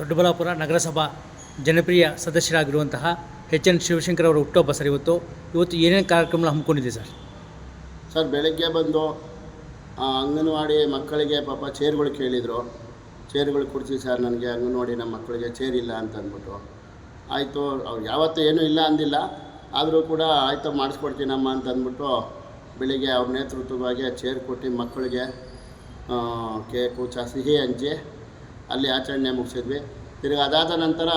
ದೊಡ್ಡಬಳ್ಳಾಪುರ ನಗರಸಭಾ ಜನಪ್ರಿಯ ಸದಸ್ಯರಾಗಿರುವಂತಹ H N Shivashankar ಅವರ ಹುಟ್ಟುಹಬ್ಬ ಸರ್ ಇವತ್ತು. ಇವತ್ತು ಏನೇನು ಕಾರ್ಯಕ್ರಮ ಹಮ್ಮಿಕೊಂಡಿದೆ ಸರ್? ಸರ್, ಬೆಳಗ್ಗೆ ಬಂದು ಅಂಗನವಾಡಿ ಮಕ್ಕಳಿಗೆ ಪಾಪ ಚೇರ್ಗಳು ಕೇಳಿದರು. ಚೇರ್ಗಳು ಕೊಡ್ತೀವಿ ಸರ್, ನನಗೆ ಅಂಗನವಾಡಿ ನಮ್ಮ ಮಕ್ಕಳಿಗೆ ಚೇರ್ ಇಲ್ಲ ಅಂತ ಅಂದ್ಬಿಟ್ಟು. ಆಯಿತು, ಅವ್ರು ಯಾವತ್ತೂ ಏನೂ ಇಲ್ಲ ಅಂದಿಲ್ಲ. ಆದರೂ ಕೂಡ ಆಯಿತು ಮಾಡಿಸ್ಕೊಡ್ತೀನಮ್ಮ ಅಂತ ಅಂದ್ಬಿಟ್ಟು ಬೆಳಿಗ್ಗೆ ಅವ್ರ ನೇತೃತ್ವವಾಗಿ ಚೇರ್ ಕೊಟ್ಟು ಮಕ್ಕಳಿಗೆ ಕೇಕು ಚ ಸಿಹಿ ಹಂಚಿ ಅಲ್ಲಿ ಆಚರಣೆ ಮುಗಿಸಿದ್ವಿ. ತಿರ್ಗಿ ಅದಾದ ನಂತರ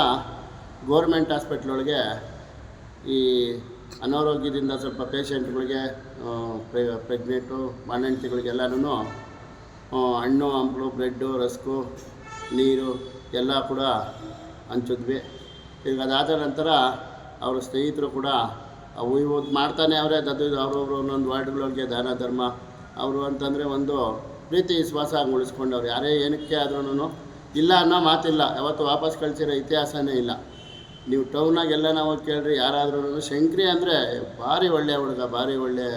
ಗೋರ್ಮೆಂಟ್ ಹಾಸ್ಪಿಟ್ಲೊಳಗೆ ಈ ಅನಾರೋಗ್ಯದಿಂದ ಸ್ವಲ್ಪ ಪೇಷಂಟ್ಗಳಿಗೆ ಪ್ರೆಗ್ನೆಂಟು ಬಾಣಂತಿಗಳಿಗೆಲ್ಲನೂ ಹಣ್ಣು, ಹಂಪಲು ಬ್ರೆಡ್ಡು ರಸ್ಕು, ನೀರು ಎಲ್ಲ ಕೂಡ ಹಂಚಿದ್ವಿ. ಈಗ ಅದಾದ ನಂತರ ಅವರ ಸ್ನೇಹಿತರು ಕೂಡ ಅವು ಇವು ಮಾಡ್ತಾನೆ ಅವರೇ, ದದ್ದು ಅವ್ರವ್ರು ಒಂದೊಂದು ವಾರ್ಡ್ಗಳಿಗೆ ದಾನ, ಧರ್ಮ, ಅವರು ಅಂತಂದರೆ ಒಂದು ಪ್ರೀತಿ, ವಿಶ್ವಾಸ ಉಳಿಸ್ಕೊಂಡವ್ರು. ಯಾರೇ ಏನಕ್ಕೆ ಆದ್ರೂ ಇಲ್ಲ ಅನ್ನೋ ಮಾತಿಲ್ಲ. ಯಾವತ್ತು ವಾಪಸ್ ಕಳಿಸಿರೋ ಇತಿಹಾಸನೇ ಇಲ್ಲ. ನೀವು ಟೌನಾಗೆಲ್ಲ ನಾವು ಕೇಳ್ರಿ ಯಾರಾದ್ರೂ ಶಂಕ್ರಿ ಅಂದರೆ ಭಾರಿ ಒಳ್ಳೆಯ ಹುಡುಗ, ಭಾರಿ ಒಳ್ಳೆ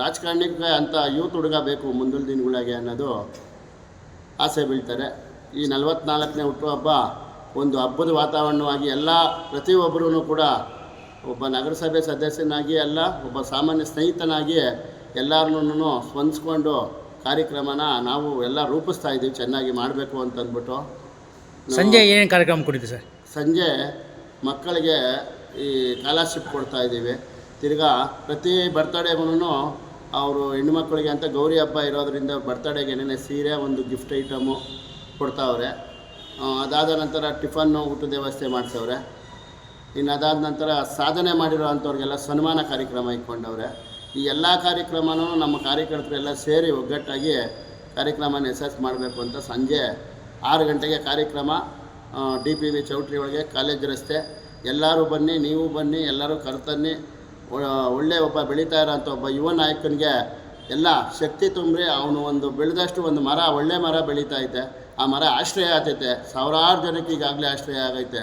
ರಾಜಕಾರಣಿಗೆ ಅಂತ ಯೂತ್ ಹುಡುಗ ಬೇಕು ಮುಂದಿನ ದಿನಗಳಿಗೆ ಅನ್ನೋದು ಆಸೆ ಬೀಳ್ತಾರೆ. ಈ ನಲವತ್ನಾಲ್ಕನೇ ಹುಟ್ಟುಹಬ್ಬ ಒಂದು ಹಬ್ಬದ ವಾತಾವರಣವಾಗಿ ಎಲ್ಲ ಪ್ರತಿಯೊಬ್ಬರೂ ಕೂಡ ಒಬ್ಬ ನಗರಸಭೆ ಸದಸ್ಯನಾಗಿ ಅಲ್ಲ, ಒಬ್ಬ ಸಾಮಾನ್ಯ ಸ್ನೇಹಿತನಾಗಿ ಎಲ್ಲರನ್ನೂ ಸ್ಪಂದಿಸ್ಕೊಂಡು ಕಾರ್ಯಕ್ರಮನ ನಾವು ಎಲ್ಲ ರೂಪಿಸ್ತಾ ಇದ್ದೀವಿ ಚೆನ್ನಾಗಿ ಮಾಡಬೇಕು ಅಂತಂದ್ಬಿಟ್ಟು. ಸಂಜೆ ಏನೇನು ಕಾರ್ಯಕ್ರಮ ಹಮ್ಮಿಕೊಂಡಿದೆ ಸರ್? ಸಂಜೆ ಮಕ್ಕಳಿಗೆ ಈ ಸ್ಕಾಲರ್ಶಿಪ್ ಕೊಡ್ತಾ ಇದ್ದೀವಿ. ತಿರ್ಗಾ ಪ್ರತಿ ಬರ್ತಡೇಗೂ ಅವರು ಹೆಣ್ಣು ಮಕ್ಕಳಿಗೆ ಅಂತ ಗೌರಿ ಹಬ್ಬ ಇರೋದರಿಂದ ಬರ್ತಡೇಗೆ ಏನೇನೆ ಸೀರೆ ಒಂದು ಗಿಫ್ಟ್ ಐಟಮು ಕೊಡ್ತಾವ್ರೆ. ಅದಾದ ನಂತರ ಟಿಫನ್ನು ಊಟದ ವ್ಯವಸ್ಥೆ ಮಾಡಿಸವ್ರೆ. ಇನ್ನು ಅದಾದ ನಂತರ ಸಾಧನೆ ಮಾಡಿರೋ ಅಂಥವ್ರಿಗೆಲ್ಲ ಸನ್ಮಾನ ಕಾರ್ಯಕ್ರಮ ಇಟ್ಕೊಂಡವ್ರೆ. ಈ ಎಲ್ಲ ಕಾರ್ಯಕ್ರಮನೂ ನಮ್ಮ ಕಾರ್ಯಕರ್ತರೆಲ್ಲ ಸೇರಿ ಒಗ್ಗಟ್ಟಾಗಿ ಕಾರ್ಯಕ್ರಮನ ಯಶಸ್ಸು ಮಾಡಬೇಕು ಅಂತ ಸಂಜೆ ಆರು ಗಂಟೆಗೆ ಕಾರ್ಯಕ್ರಮ ಡಿ ಪಿ ವಿ ಚೌಟ್ರಿ ಒಳಗೆ ಕಾಲೇಜ್ ರಸ್ತೆ. ಎಲ್ಲರೂ ಬನ್ನಿ, ನೀವು ಬನ್ನಿ, ಎಲ್ಲರೂ ಕರ್ತನ್ನಿ. ಒಳ್ಳೆ ಒಬ್ಬ ಬೆಳೀತಾ ಇರೋಂಥ ಒಬ್ಬ ಯುವ ನಾಯಕನಿಗೆ ಎಲ್ಲ ಶಕ್ತಿ ತುಂಬ್ರಿ. ಅವನು ಒಂದು ಬೆಳೆದಷ್ಟು ಒಂದು ಮರ, ಒಳ್ಳೆ ಮರ ಬೆಳೀತಾ ಐತೆ. ಆ ಮರ ಆಶ್ರಯ ಆಗ್ತೈತೆ. ಸಾವಿರಾರು ಜನಕ್ಕೆ ಈಗಾಗಲೇ ಆಶ್ರಯ ಆಗೈತೆ.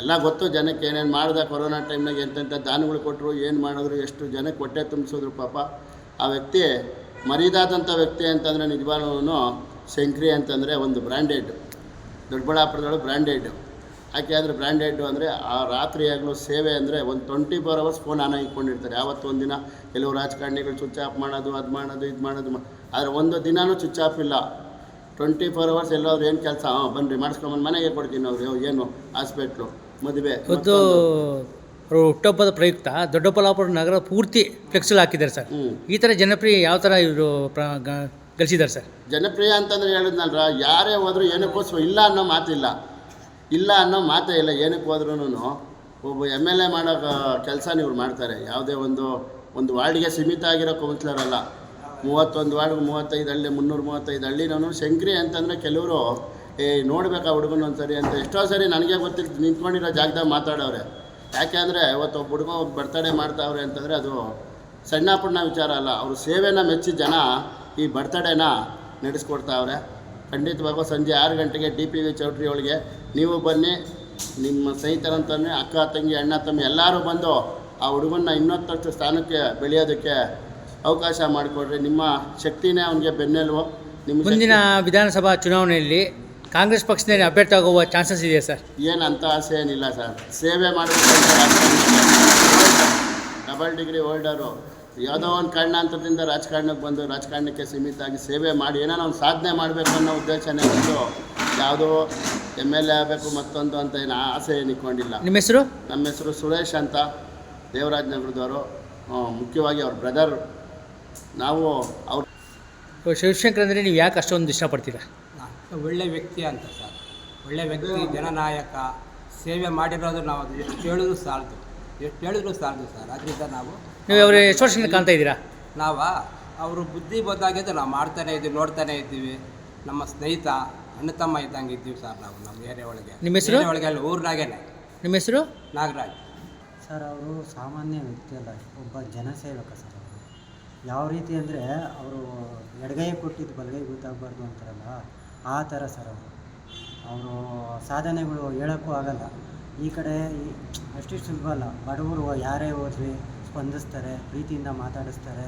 ಎಲ್ಲ ಗೊತ್ತು, ಜನಕ್ಕೆ ಏನೇನು ಮಾಡ್ದೆ ಕೊರೋನಾ ಟೈಮ್ನಾಗ ಎಂತೆಂಥ ದಾನಗಳು ಕೊಟ್ಟರು ಏನು ಮಾಡಿದ್ರು, ಎಷ್ಟು ಜನಕ್ಕೆ ಹೊಟ್ಟೆ ತುಂಬಿಸಿದ್ರು ಪಾಪ. ಆ ವ್ಯಕ್ತಿ, ಮರೀದಾದಂಥ ವ್ಯಕ್ತಿ ಅಂತಂದರೆ ನಿಜವಾಗ್ಲೂ ಶಂಕ್ರಿ ಅಂತಂದರೆ ಒಂದು ಬ್ರ್ಯಾಂಡೆಡ್ ದೊಡ್ಡಬಳ್ಳಾಪುರದೊಳಗೆ ಬ್ರ್ಯಾಂಡೆಡ್ ಯಾಕೆ ಅಂದರೆ ಬ್ರ್ಯಾಂಡೆಡ್ ಅಂದರೆ ಆ ರಾತ್ರಿಯಾಗಲೂ ಸೇವೆ ಅಂದರೆ ಒಂದು twenty four hours phone on ಇಟ್ಕೊಂಡಿರ್ತಾರೆ ಯಾವತ್ತೊಂದು ದಿನ ಕೆಲವು ರಾಜಕಾರಣಿಗಳು ಸ್ವಿಚ್ ಆಫ್ ಮಾಡೋದು, ಅದು ಮಾಡೋದು, ಇದು ಮಾಡೋದು ಆದರೆ ಒಂದು ದಿನಾನೂ ಸ್ವಿಚ್ ಆಫ್ ಇಲ್ಲ. ಟ್ವೆಂಟಿ ಫೋರ್ ಅವರ್ಸ್ ಎಲ್ಲಾದ್ರು ಏನು ಕೆಲಸ? ಹಾಂ ಬನ್ನಿರಿ ಮಾಡಿಸ್ಕೊಂಬಂದು ಮನೆಗೆ ಕೊಡ್ತೀನಿ ಅವ್ರು ಏನು, ಹಾಸ್ಪಿಟ್ಲು. ಮದುವೆ ಇವತ್ತು ಅವರು ಹುಟ್ಟುಹಬ್ಬದ ಪ್ರಯುಕ್ತ ದೊಡ್ಡಬಳ್ಳಾಪುರ ನಗರ ಪೂರ್ತಿ ಫ್ಲೆಕ್ಸಲ್ ಹಾಕಿದ್ದಾರೆ ಸರ್. ಹ್ಞೂ ಈ ಥರ ಜನಪ್ರಿಯ ಯಾವ ಥರ ಇವರು ಪ್ರ ಗಳಿಸಿದ್ದಾರೆ ಸರ್? ಜನಪ್ರಿಯ ಅಂತಂದ್ರೆ ಹೇಳಿದ್ನಲ್ರ ಯಾರೇ ಹೋದ್ರು ಏನಕ್ಕೋಸ್ಕರ ಇಲ್ಲ ಅನ್ನೋ ಮಾತಿಲ್ಲ. ಇಲ್ಲ ಅನ್ನೋ ಮಾತೇ ಇಲ್ಲ ಏನಕ್ಕೆ ಹೋದ್ರೂ ಒಬ್ಬ ಎಂ ಎಲ್ ಎ ಮಾಡೋ ಕೆಲಸ ಇವ್ರು ಮಾಡ್ತಾರೆ. ಯಾವುದೇ ಒಂದು ಒಂದು ವಾರ್ಡ್ಗೆ ಸೀಮಿತ ಆಗಿರೋ ಕೌನ್ಸಿಲರ್ ಅಲ್ಲ. ಮೂವತ್ತೊಂದು ವಾರ್ಡ್ಗೆ ಮೂವತ್ತೈದು ಹಳ್ಳಿ ಮುನ್ನೂರು ಮೂವತ್ತೈದು ಹಳ್ಳಿನೂ ಶಂಕ್ರಿ ಅಂತಂದರೆ ಕೆಲವರು ಏ ನೋಡ್ಬೇಕಾ ಹುಡುಗನ ಒಂದ್ಸರಿ ಅಂತ. ಎಷ್ಟೋ ಸರಿ ನನಗೆ ಗೊತ್ತಿಲ್ಲ ನಿಂತ್ಕೊಂಡಿರೋ ಜಾಗದಾಗ ಮಾತಾಡೋರೆ ಯಾಕೆ ಅಂದರೆ ಇವತ್ತು ಒಬ್ಬ ಹುಡುಗ ಬರ್ತಡೇ ಮಾಡ್ತಾವ್ರೆ ಅಂತಂದರೆ ಅದು ಸಣ್ಣ ಪುಣ್ಣ ವಿಚಾರ ಅಲ್ಲ. ಅವ್ರ ಸೇವೆನ ಮೆಚ್ಚಿ ಜನ ಈ ಬರ್ತಡೇನ ನಡೆಸ್ಕೊಡ್ತಾವ್ರೆ. ಖಂಡಿತವಾಗೂ ಸಂಜೆ ಆರು ಗಂಟೆಗೆ ಡಿ ಪಿ ವಿ ಚೌಟ್ರಿ ಒಳಗೆ ನೀವು ಬನ್ನಿ ನಿಮ್ಮ ಸ್ನೇಹಿತರಂತಾನೆ ಅಕ್ಕ ತಂಗಿ ಅಣ್ಣ ತಮ್ಮ ಎಲ್ಲರೂ ಬಂದು ಆ ಹುಡುಗನ್ನ ಇನ್ನೊತ್ತಷ್ಟು ಸ್ಥಾನಕ್ಕೆ ಬೆಳೆಯೋದಕ್ಕೆ ಅವಕಾಶ ಮಾಡಿಕೊಡ್ರಿ. ನಿಮ್ಮ ಶಕ್ತಿನೇ ಅವನಿಗೆ ಬೆನ್ನೆಲುಬು. ನಿಮ್ಮ ಮುಂದಿನ ವಿಧಾನಸಭಾ ಚುನಾವಣೆಯಲ್ಲಿ ಕಾಂಗ್ರೆಸ್ ಪಕ್ಷದಲ್ಲಿ ಅಭ್ಯರ್ಥಿ ಆಗುವ ಚಾನ್ಸಸ್ ಇದೆಯಾ ಸರ್? ಏನು ಅಂತ ಆಸೆ ಏನಿಲ್ಲ ಸರ್. ಸೇವೆ ಮಾಡಬೇಕು ಡಬಲ್ ಡಿಗ್ರಿ ಹೋಲ್ಡರು ಯಾವುದೋ ಒಂದು ಕಾರಣಾಂತರದಿಂದ ರಾಜಕಾರಣಕ್ಕೆ ಬಂದು ರಾಜಕಾರಣಕ್ಕೆ ಸೀಮಿತ ಆಗಿ ಸೇವೆ ಮಾಡಿ ಏನೋ ಒಂದು ಸಾಧನೆ ಮಾಡಬೇಕು ಅನ್ನೋ ಉದ್ದೇಶನೇ ಬಂದು ಯಾವುದೋ ಎಂ ಎಲ್ ಎ ಆಗಬೇಕು ಮತ್ತೊಂದು ಅಂತ ಏನು ಆಸೆ ಏನು ಇಟ್ಕೊಂಡಿಲ್ಲ. ನಿಮ್ಮ ಹೆಸರು? ನಮ್ಮ ಹೆಸರು ಸುರೇಶ್ ಅಂತ. ದೇವರಾಜ್ ನಗರದವರು ಮುಖ್ಯವಾಗಿ ಅವ್ರ ಬ್ರದರ್ ನಾವು ಅವ್ರ ಶಿವಶಂಕರ್ ಅಂದರೆ ನೀವು ಯಾಕೆ ಅಷ್ಟೊಂದು ಇಷ್ಟಪಡ್ತೀರಾ? ಒಳ್ಳೆ ವ್ಯಕ್ತಿ ಅಂತ ಸರ್. ಒಳ್ಳೆ ವ್ಯಕ್ತಿ ಜನನಾಯಕ ಸೇವೆ ಮಾಡಿರೋದು ನಾವು ಅದು ಎಷ್ಟು ಹೇಳಿದ್ರು ಸಾಲದು. ಎಷ್ಟು ಹೇಳಿದ್ರು ಸಾಲದು ಸರ್. ಅದರಿಂದ ನಾವು ನೀವು ಅವ್ರ ಎಷ್ಟು ವರ್ಷದಿಂದ ಕಾಣ್ತಾ ಇದ್ದೀರಾ? ನಾವು ಅವರು ಬುದ್ಧಿ ಬಂದಾಗಿದ್ದು ನಾವು ಮಾಡ್ತಾನೆ ಇದ್ದೀವಿ ನೋಡ್ತಾನೆ ಇದ್ದೀವಿ. ನಮ್ಮ ಸ್ನೇಹಿತ ಅಣ್ಣ ತಮ್ಮ ಇದ್ದಂಗೆ ಇದ್ದೀವಿ ಸರ್ ನಾವು ನಮ್ಮ ಏರಿಯಾ ಒಳಗೆ. ನಿಮ್ಮ ಹೆಸರು? ಏರಿಯಾ ಒಳಗೆ ಅಲ್ಲಿ ಊರಿನಾಗೇನೆ. ನಿಮ್ಮ ಹೆಸರು? ನಾಗರಾಜ್. ಸರ್ ಅವರು ಸಾಮಾನ್ಯ ವ್ಯಕ್ತಿ ಅಲ್ಲ ಒಬ್ಬ ಜನಸೇವಕ ಸರ್ ಅವರು. ಯಾವ ರೀತಿ ಅಂದರೆ ಅವರು ಎಡಗೈ ಕೊಟ್ಟಿದ್ದು ಬಲಗೈ ಗೊತ್ತಾಗಬಾರ್ದು ಅಂತಾರಲ್ಲ ಆ ಥರ ಸರ್ ಅವರು ಅವರು ಸಾಧನೆಗಳು ಹೇಳೋಕ್ಕೂ ಆಗಲ್ಲ. ಈ ಕಡೆ ಅಷ್ಟು ಅಷ್ಟಿಷ್ಟು ಸುಲಭ ಅಲ್ಲ. ಬಡವರು ಯಾರೇ ಹೋದ್ರಿ ಸ್ಪಂದಿಸ್ತಾರೆ ಪ್ರೀತಿಯಿಂದ ಮಾತಾಡಿಸ್ತಾರೆ.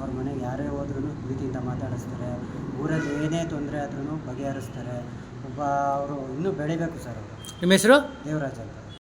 ಅವ್ರ ಮನೆಗೆ ಯಾರೇ ಹೋದ್ರೂ ಪ್ರೀತಿಯಿಂದ ಮಾತಾಡಿಸ್ತಾರೆ. ಊರಲ್ಲಿ ಏನೇ ತೊಂದರೆ ಆದ್ರೂ ಬಗೆಹರಿಸ್ತಾರೆ. ಒಬ್ಬ ಒಬ್ಬ ಅವರು ಇನ್ನೂ ಬೆಳಿಬೇಕು ಸರ್ ಅವರು. ನಿಮ್ಮ ಹೆಸರು? ದೇವರಾಜ್ ಅಂತ.